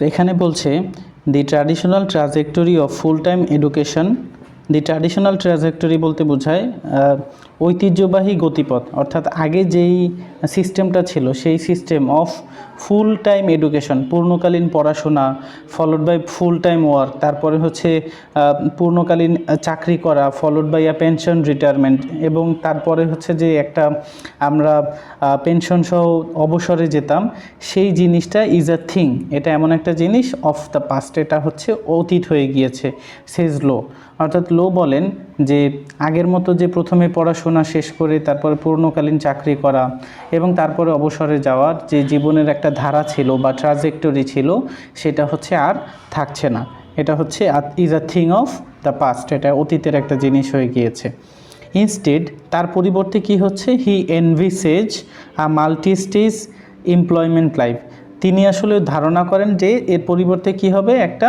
তো এখানে বলছে the traditional trajectory of full time education the traditional trajectory বলতে বোঝায় ঐতিহ্যবাহী গতিপথ, অর্থাৎ আগে যেই সিস্টেমটা ছিল, সেই system of full time education পূর্ণকালীন পড়াশোনা followed by full time work তারপরে হচ্ছে পূর্ণকালীন চাকরি করা followed by a pension retirement এবং তারপরে হচ্ছে যে একটা আমরা পেনশন সহ অবসরে যেতাম, সেই জিনিসটা ইজ আ থিং এটা এমন একটা জিনিস অফ দ্য পাস্ট এটা হচ্ছে অতীত হয়ে গিয়েছে সেজ লো অর্থাৎ লো বলেন যে আগের মতো যে প্রথমে পড়াশোনা শেষ করে, তারপরে পূর্ণকালীন চাকরি করা, এবং তারপরে অবসরে যাওয়ার যে জীবনের একটা ধারা ছিল বা ট্রাজেক্টরি ছিল, সেটা হচ্ছে আর থাকছে না। এটা হচ্ছে is a thing of the past এটা অতীতের একটা জিনিস হয়ে গিয়েছে। ইনস্টেড তার পরিবর্তে কি হচ্ছে? He envisages a multi stage employment life তিনি আসলে ধারণা করেন যে এর পরিবর্তে কি হবে? একটা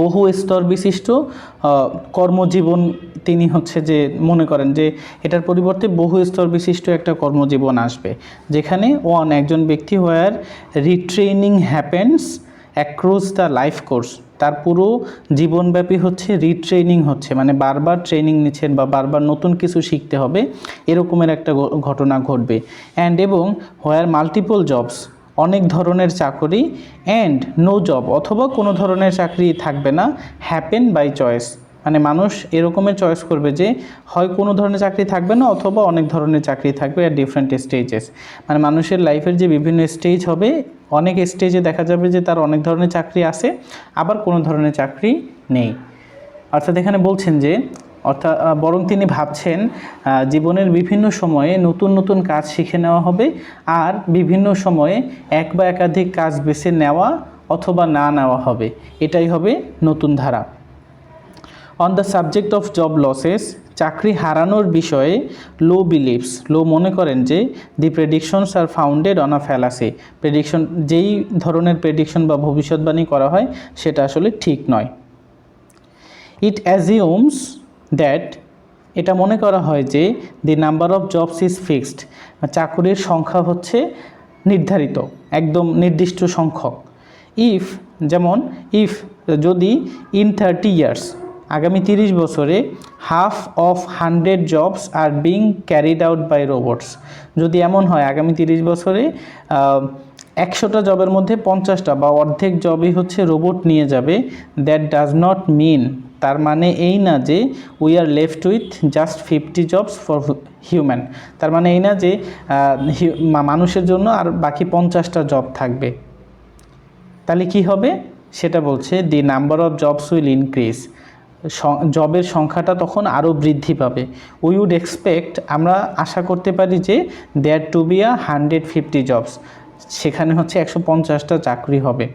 বহু স্তর বিশিষ্ট কর্মজীবন তিনি হচ্ছে যে মনে করেন যে এটার পরিবর্তে বহু স্তর বিশিষ্ট একটা কর্মজীবন আসবে, যেখানে ওয়ান একজন ব্যক্তি where retraining happens across the life course তার পুরো জীবনব্যাপী হচ্ছে রিট্রেনিং হচ্ছে মানে বারবার ট্রেনিং নিচ্ছেন বা বারবার নতুন কিছু শিখতে হবে, এরকমের একটা ঘটনা ঘটবে। অ্যান্ড এবং হোয়ার মাল্টিপল জবস অনেক ধরনের চাকরি অ্যান্ড নো জব অথবা কোনো ধরনের চাকরি থাকবে না হ্যাপেন বাই চয়েস মানে মানুষ এরকমের চয়েস করবে যে, হয় কোনো ধরনের চাকরি থাকবে না অথবা অনেক ধরনের চাকরি থাকবে আর ডিফারেন্ট স্টেজেস মানে মানুষের লাইফের যে বিভিন্ন স্টেজ হবে, অনেক স্টেজে দেখা যাবে যে তার অনেক ধরনের চাকরি আছে, আবার কোনো ধরনের চাকরি নেই। অর্থাৎ এখানে বলছেন যে অর্থাৎ বরং তিনি ভাবছেন জীবনের বিভিন্ন সময়ে নতুন নতুন কাজ শিখে নেওয়া হবে আর বিভিন্ন সময়ে এক বা একাধিক কাজ বেছে নেওয়া অথবা না নেওয়া হবে। এটাই হবে নতুন ধারা। On the subject of job losses চাকরি হারানোর বিষয়ে লো বিলিভস লো মনে করেন যে the predictions are founded on a fallacy prediction যেই ধরনের প্রেডিকশন বা ভবিষ্যৎবাণী করা হয়, সেটা আসলে ঠিক নয়। ইট অ্যাজিউমস দ্যাট এটা মনে করা হয় যে the number of jobs is fixed চাকুরির সংখ্যা হচ্ছে নির্ধারিত, একদম নির্দিষ্ট সংখ্যক। ইফ যেমন ইফ যদি ইন থার্টি ইয়ার্স আগামী তিরিশ বছরে half of hundred jobs are being carried out by robots যদি এমন হয়, আগামী তিরিশ বছরে একশোটা জবের মধ্যে পঞ্চাশটা বা অর্ধেক জবই হচ্ছে রোবট নিয়ে যাবে দ্যাট ডাজ নট মিন তার মানে এই না যে we are left with just fifty jobs for human তার মানে এই না যে মানুষের জন্য আর বাকি পঞ্চাশটা জব থাকবে। তাহলে কি হবে? সেটা বলছে the number of jobs will increase জবের সংখ্যাটা তখন আরও বৃদ্ধি পাবে। উই উড এক্সপেক্ট আমরা আশা করতে পারি যে there to be a hundred fifty jobs সেখানে হচ্ছে একশো পঞ্চাশটা চাকরি হবে।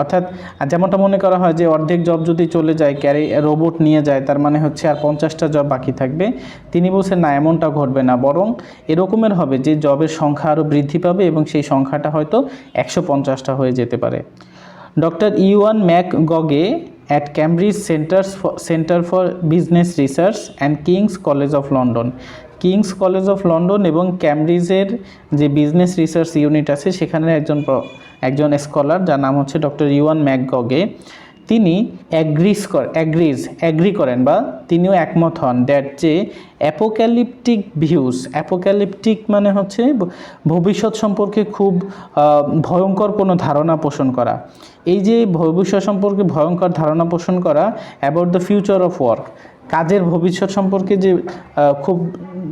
অর্থাৎ যেমনটা মনে করা হয় যে অর্ধেক জব যদি চলে যায় ক্যারি রোবট নিয়ে যায়, তার মানে হচ্ছে আর পঞ্চাশটা জব বাকি থাকবে। তিনি বলছেন, না, এমনটা ঘটবে না। বরং এরকমের হবে যে জবের সংখ্যা আরও বৃদ্ধি পাবে এবং সেই সংখ্যাটা হয়তো একশো পঞ্চাশটা হয়ে যেতে পারে। Doctor Ewan McGaughey at Cambridge centres centre for business research and King's college of London King's college of London এবং ক্যামব্রিজের যে বিজনেস রিসার্চ ইউনিট আছে সেখানের একজন একজন স্কলার যার নাম হচ্ছে ডক্টর ইউয়ান ম্যাকগগে, তিনি অ্যাগ্রিস কর অ্যাগ্রিজ অ্যাগ্রি করেন বা তিনিও একমত হন দ্যাট যে অ্যাপোক্যালিপটিক ভিউস, অ্যাপোক্যালিপটিক মানে হচ্ছে ভবিষ্যৎ সম্পর্কে খুব ভয়ঙ্কর কোনো ধারণা পোষণ করা। এই যে ভবিষ্যৎ সম্পর্কে ভয়ঙ্কর ধারণা পোষণ করা about the future of work কাজের ভবিষ্যৎ সম্পর্কে যে খুব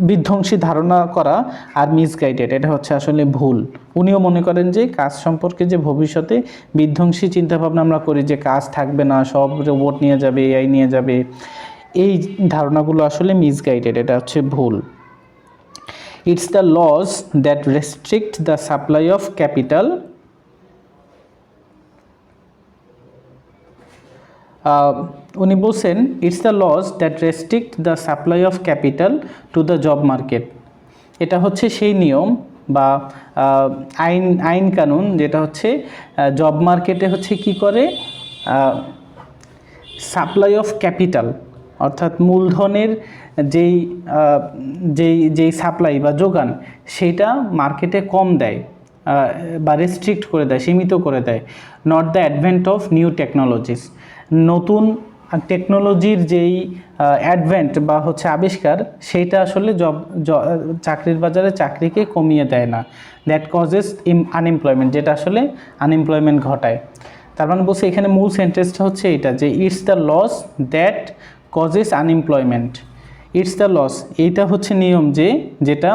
বিধ্বংসী ধারণা করা আর মিসগাইডেড এটা হচ্ছে আসলে ভুল। উনিও মনে করেন যে কাজ সম্পর্কে যে ভবিষ্যতে বিধ্বংসী চিন্তাভাবনা আমরা করি যে কাজ থাকবে না সব রোবট নিয়ে যাবে এআই নিয়ে যাবে এই ধারণাগুলো আসলে মিসগাইডেড এটা হচ্ছে ভুল। It's the laws that restrict the supply of capital ah, উনি বলছেন it's the laws that restrict the supply of capital to the job market এটা হচ্ছে সেই নিয়ম বা আইন আইন কানুন যেটা হচ্ছে জব মার্কেটে হচ্ছে কি করে সাপ্লাই অফ ক্যাপিটাল অর্থাৎ মূলধনের যেই যেই যেই সাপ্লাই বা যোগান, সেটা মার্কেটে কম দেয় বা রেস্ট্রিক্ট করে দেয়, সীমিত করে দেয়। Not the advent of new technologies নতুন টেকনোলজির যেই অ্যাডভেন্ট বা হচ্ছে আবিষ্কার, সেইটা আসলে জব চাকরির বাজারে চাকরিকে কমিয়ে দেয় না। দ্যাট কজেস আনএমপ্লয়মেন্ট যেটা আসলে আনএমপ্লয়মেন্ট ঘটায়। তার মানে বলছে এখানে মূল সেন্টেন্সটা হচ্ছে এটা যে it's the laws that causes unemployment it's the laws এইটা হচ্ছে নিয়ম যে, যেটা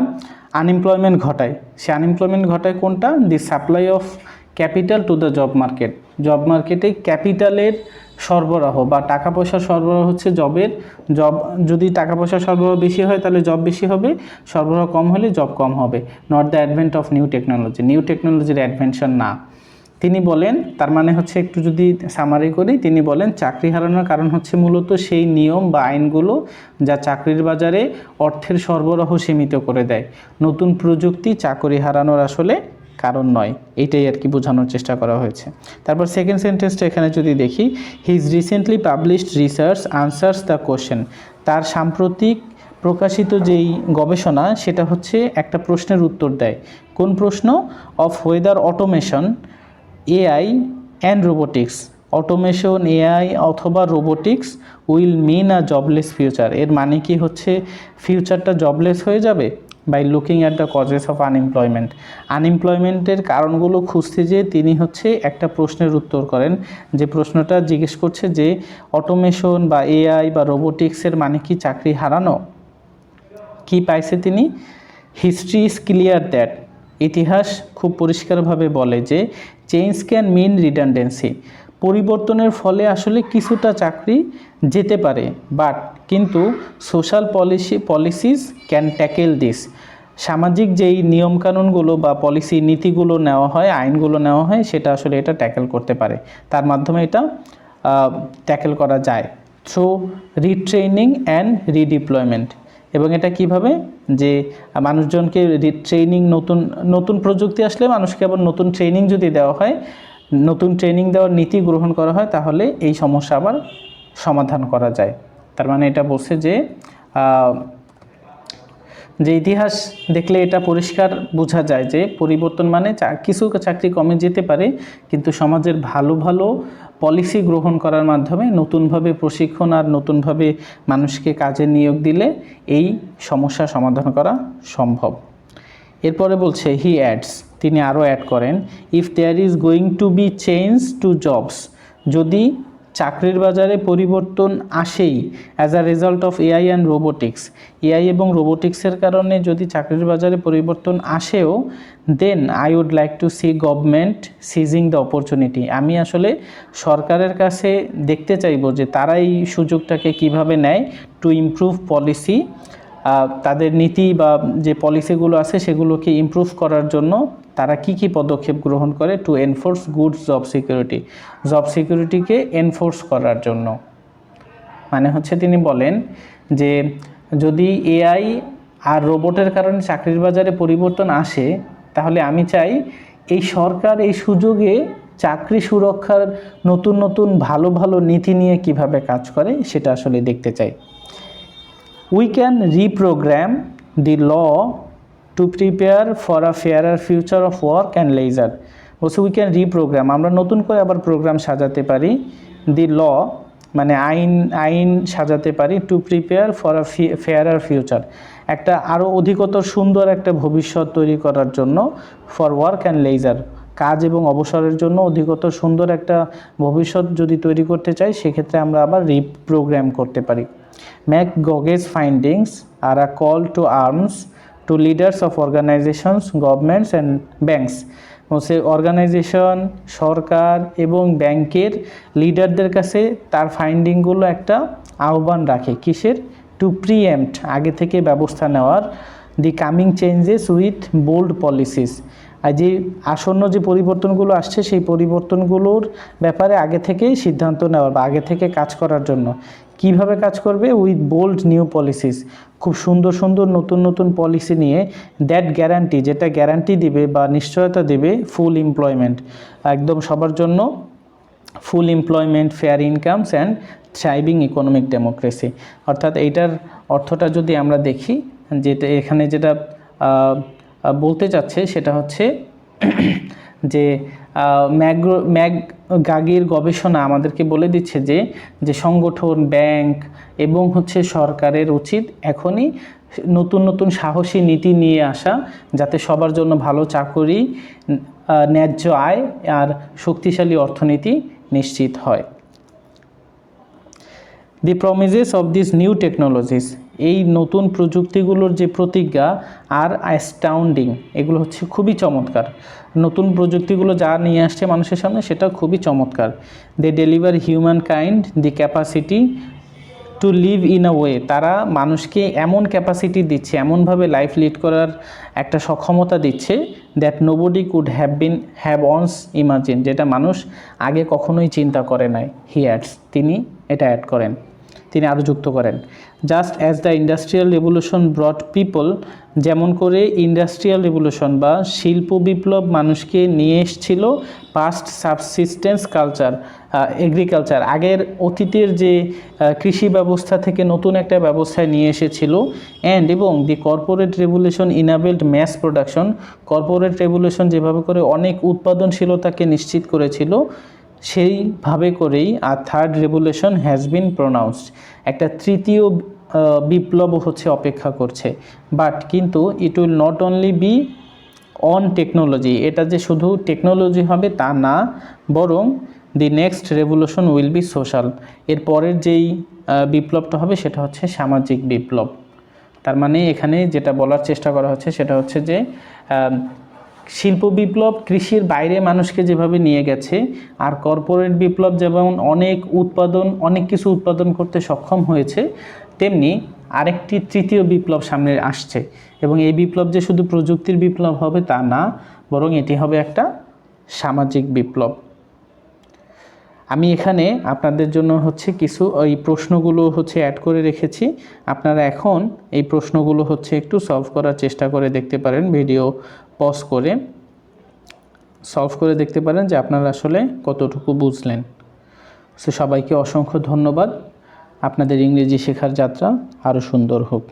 আনএমপ্লয়মেন্ট ঘটায়। সে আনএমপ্লয়মেন্ট ঘটায় কোনটা? The supply of capital to the job market job মার্কেটে ক্যাপিটালের সরবরাহ বা টাকা পয়সা সরবরাহ হচ্ছে জবের। জব, যদি টাকা পয়সা সরবরাহ বেশি হয় তাহলে জব বেশি হবে, সরবরাহ কম হলে জব কম হবে। Not the advent of new technology new টেকনোলজির অ্যাডভেনশন না। তিনি বলেন, তার মানে হচ্ছে একটু যদি সামারি করি, তিনি বলেন চাকরি হারানোর কারণ হচ্ছে মূলত সেই নিয়ম বা আইনগুলো যা চাকরির বাজারে অর্থের সরবরাহ সীমিত করে দেয়। নতুন প্রযুক্তি চাকরি হারানোর আসলে কারণ নয় এইটাই আর কি বোঝানোর চেষ্টা করা হয়েছে। তারপর সেকেন্ড সেন্টেন্সটা এখানে যদি দেখি his recently published research answers the question তার সাম্প্রতিক প্রকাশিত যেই গবেষণা, সেটা হচ্ছে একটা প্রশ্নের উত্তর দেয়। কোন প্রশ্ন? Of whether automation AI and robotics automation AI অথবা robotics will mean a jobless future এর মানে কি হচ্ছে? ফিউচারটা জবলেস হয়ে যাবে? By looking at the causes of unemployment আনএমপ্লয়মেন্টের কারণগুলো খুঁজতে যেয়ে তিনি হচ্ছে একটা প্রশ্নের উত্তর করেন। যে প্রশ্নটা জিজ্ঞেস করছে যে অটোমেশন বা এআই বা রোবোটিক্সের মানে কি চাকরি হারানো? কি পাইছে তিনি? হিস্ট্রি ইজ ক্লিয়ার দ্যাট ইতিহাস খুব পরিষ্কারভাবে বলে যে চেঞ্জ ক্যান মিন রিডান্ডেন্সি পরিবর্তনের ফলে আসলে কিছুটা চাকরি যেতে পারে বাট কিন্তু social policy, policies can tackle this. সামাজিক যেই নিয়মকানুনগুলো বা পলিসি নীতিগুলো নেওয়া হয়, আইনগুলো নেওয়া হয়, সেটা আসলে এটা ট্যাকেল করতে পারে। তার মাধ্যমে এটা ট্যাকেল করা যায় থ্রু রিট্রেনিং অ্যান্ড রিডিপ্লয়মেন্ট এবং এটা কীভাবে? যে, মানুষজনকে ট্রেনিং নতুন নতুন প্রযুক্তি আসলে মানুষকে আবার নতুন ট্রেনিং যদি দেওয়া হয়, নতুন ট্রেনিং দেওয়ার নীতি গ্রহণ করা হয়, তাহলে এই সমস্যা আবার সমাধান করা যায়। তার মানে এটা বলছে যে যে ইতিহাস দেখলে এটা পরিষ্কার বোঝা যায় যে পরিবর্তন মানে কিছু চাকরি কমে যেতে পারে, কিন্তু সমাজের ভালো ভালো পলিসি গ্রহণ করার মাধ্যমে নতুনভাবে প্রশিক্ষণ আর নতুনভাবে মানুষকে কাজে নিয়োগ দিলে এই সমস্যা সমাধান করা সম্ভব। এরপরে বলছে হি অ্যাডস তিনি আরও অ্যাড করেন if there is going to be change to jobs যদি চাকরির বাজারে পরিবর্তন আসেই as a result of AI and robotics AI এবং রোবোটিক্সের কারণে যদি চাকরির বাজারে পরিবর্তন আসেও then I would like to see government seizing the opportunity আমি আসলে সরকারের কাছে দেখতে চাইব যে তারা এই সুযোগটাকে কীভাবে নেয় টু ইমপ্রুভ পলিসি তাদের নীতি বা যে পলিসিগুলো আছে সেগুলোকে ইমপ্রুভ করার জন্য তারা কি কি পদক্ষেপ গ্রহণ করে to enforce good job security job সিকিউরিটিকে enforce করার জন্য। মানে হচ্ছে তিনি বলেন যে যদি এআই আর রোবটের কারণে চাকরির বাজারে পরিবর্তন আসে, তাহলে আমি চাই এই সরকার এই সুযোগে চাকরি সুরক্ষার নতুন নতুন ভালো ভালো নীতি নিয়ে কীভাবে কাজ করে, সেটা আসলে দেখতে চাই। We can reprogram the law to prepare for a fairer future of work and leisure বলছে উই ক্যান রিপ্রোগ্রাম আমরা নতুন করে আবার প্রোগ্রাম সাজাতে পারি। দি ল মানে আইন আইন সাজাতে পারি to prepare for a fairer future একটা আরও অধিকতর সুন্দর একটা ভবিষ্যৎ তৈরি করার জন্য ফর ওয়ার্ক অ্যান্ড লেজার কাজ এবং অবসরের জন্য অধিকতর সুন্দর একটা ভবিষ্যৎ যদি তৈরি করতে চাই, সেক্ষেত্রে আমরা আবার রিপ্রোগ্রাম করতে পারি। Gaughey's findings are a call to arms to leaders of organisations governments and banks say organisation সরকার এবং ব্যাংকের লিডারদের কাছে তার ফাইন্ডিংগুলো একটা আহ্বান রাখে। কিসের? টু প্রিএম্পট আগে থেকে ব্যবস্থা নেওয়ার। The coming changes with bold policies আর যে আসন্ন যে পরিবর্তনগুলো আসছে, সেই পরিবর্তনগুলোর ব্যাপারে আগে থেকেই সিদ্ধান্ত নেওয়ার বা আগে থেকে কাজ করার জন্য। কীভাবে কাজ করবে? উইথ বোল্ড নিউ পলিসিস খুব সুন্দর সুন্দর নতুন নতুন পলিসি নিয়ে দ্যাট গ্যারান্টি যেটা গ্যারান্টি দিবে বা নিশ্চয়তা দেবে ফুল এমপ্লয়মেন্ট একদম সবার জন্য full employment fair incomes and thriving economic democracy অর্থাৎ এইটার অর্থটা যদি আমরা দেখি, যেটা এখানে যেটা বলতে চাচ্ছে সেটা হচ্ছে যে ম্যাগ্রো, ম্যাগ গাগির গবেষণা আমাদেরকে বলে দিচ্ছে যে যে সংগঠন, ব্যাংক এবং হচ্ছে সরকারের উচিত এখনই নতুন নতুন সাহসী নীতি নিয়ে আসা, যাতে সবার জন্য ভালো চাকরি ন্যায্য আয় আর শক্তিশালী অর্থনীতি নিশ্চিত হয়। The promises of this new technologies এই নতুন প্রযুক্তিগুলোর যে প্রতিজ্ঞা আর অ্যাস্টাউন্ডিং এগুলো হচ্ছে খুবই চমৎকার। নতুন প্রযুক্তিগুলো যা নিয়ে আসছে মানুষের সামনে, সেটা খুবই চমৎকার। They deliver humankind the capacity to live in a way তারা মানুষকে এমন ক্যাপাসিটি দিচ্ছে, এমনভাবে লাইফ লিড করার একটা সক্ষমতা দিচ্ছে that nobody could have been have once imagined যেটা মানুষ আগে কখনোই চিন্তা করে নাই। হি অ্যাডস তিনি এটা অ্যাড করেন। তিনি আরও যুক্ত করেন। Just as the industrial revolution brought people যেমন করে ইন্ডাস্ট্রিয়াল রেভলিউশন বা শিল্প বিপ্লব মানুষকে নিয়ে এসছিল পাস্ট সাবসিস্টেন্স কালচার এগ্রিকালচার আগের অতীতের যে কৃষি ব্যবস্থা থেকে নতুন একটা ব্যবস্থায় নিয়ে এসেছিল। অ্যান্ড এবং the corporate revolution enabled mass production corporate revolution যেভাবে করে অনেক উৎপাদনশীলতাকে নিশ্চিত করেছিল। সেইভাবে করেই আর third revolution has been pronounced একটা তৃতীয় বিপ্লব হচ্ছে অপেক্ষা করছে। বাট কিন্তু it will not only be on technology এটা যে শুধু টেকনোলজি হবে তা না, বরং the next revolution will be social এর পরের যেই বিপ্লবটা হবে সেটা হচ্ছে সামাজিক বিপ্লব। তার মানে এখানে যেটা বলার চেষ্টা করা হচ্ছে সেটা হচ্ছে যে শিল্প বিপ্লব কৃষির বাইরে মানুষকে যেভাবে নিয়ে গেছে আর কর্পোরেট বিপ্লব যেমন অনেক উৎপাদন, অনেক কিছু উৎপাদন করতে সক্ষম হয়েছে, তেমনি আরেকটি তৃতীয় বিপ্লব সামনে আসছে। এবং এই বিপ্লব যে শুধু প্রযুক্তির বিপ্লব হবে তা না, বরং এটি হবে একটা সামাজিক বিপ্লব। আমি এখানে আপনাদের জন্য হচ্ছে কিছু ওই প্রশ্নগুলো হচ্ছে অ্যাড করে রেখেছি। আপনারা এখন এই প্রশ্নগুলো হচ্ছে একটু সলভ করার চেষ্টা করে দেখতে পারেন ভিডিও পজ করে। সলভ করে দেখতে পারেন যে আপনারা আসলে কতটুকু বুঝলেন। সো সবাইকে অসংখ্য ধন্যবাদ। আপনাদের ইংরেজি শেখার যাত্রা আরও সুন্দর হোক।